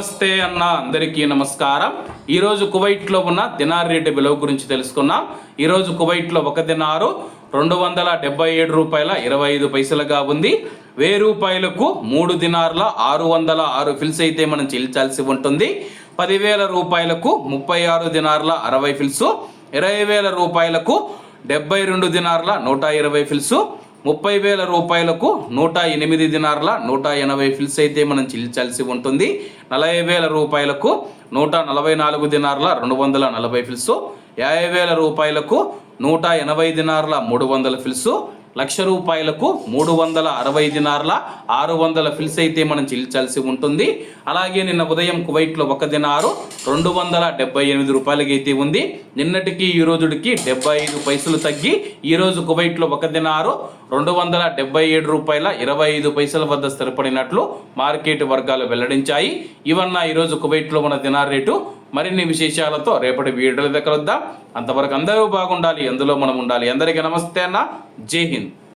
నమస్తే అన్న అందరికీ నమస్కారం. ఈరోజు కువైట్లో ఉన్న దినార్ రేటు విలువ గురించి తెలుసుకున్నాం ఈరోజు కువైట్లో ఒక దినారు. రెండు వందల డెబ్బై ఏడు రూపాయల ఇరవై ఐదు పైసలుగా ఉంది. వెయ్యి రూపాయలకు మూడు దినార్ల ఆరు వందల ఆరు ఫిల్స్ అయితే మనం చెల్లించాల్సి ఉంటుంది. పదివేల రూపాయలకు ముప్పై ఆరు దినార్ల అరవై ఫిల్స్. ఇరవై వేల రూపాయలకు డెబ్బై రెండు దినార్ల నూట ఇరవై ఫిల్స్. ముప్పై వేల రూపాయలకు నూట ఎనిమిది దినార్ల నూట ఎనభై ఫిల్స్ అయితే మనం చెల్లించాల్సి ఉంటుంది. నలభై వేల రూపాయలకు నూట నలభై నాలుగు దినార్ల రెండు వందల నలభై ఫిల్స్. యాభై వేల రూపాయలకు నూట ఎనభై దినార్ల మూడు వందల ఫిల్స్. లక్ష రూపాయలకు మూడు వందల అరవై దినార్ల ఆరు వందల ఫిల్స్ అయితే మనం చెల్లించాల్సి ఉంటుంది. అలాగే నిన్న ఉదయం కువైట్లో ఒక దినారు రెండు వందల డెబ్బై ఎనిమిది రూపాయలకి అయితే ఉంది. నిన్నటికి ఈ రోజుడికి డెబ్బై ఐదు పైసలు తగ్గి ఈ రోజు కువైట్లో ఒక దినారు రెండు వందల డెబ్బై ఏడు రూపాయల ఇరవై ఐదు పైసల వద్ద స్థిరపడినట్లు మార్కెట్ వర్గాలు వెల్లడించాయి. ఇవన్న ఈరోజు కువైట్లో ఉన్న దినార్ రేటు మరిన్ని విశేషాలతో రేపటి వీడియోల దగ్గర అంతవరకు అందరూ బాగుండాలి అందులో మనం ఉండాలి. అందరికీ నమస్తే అన్న. జై హింద్.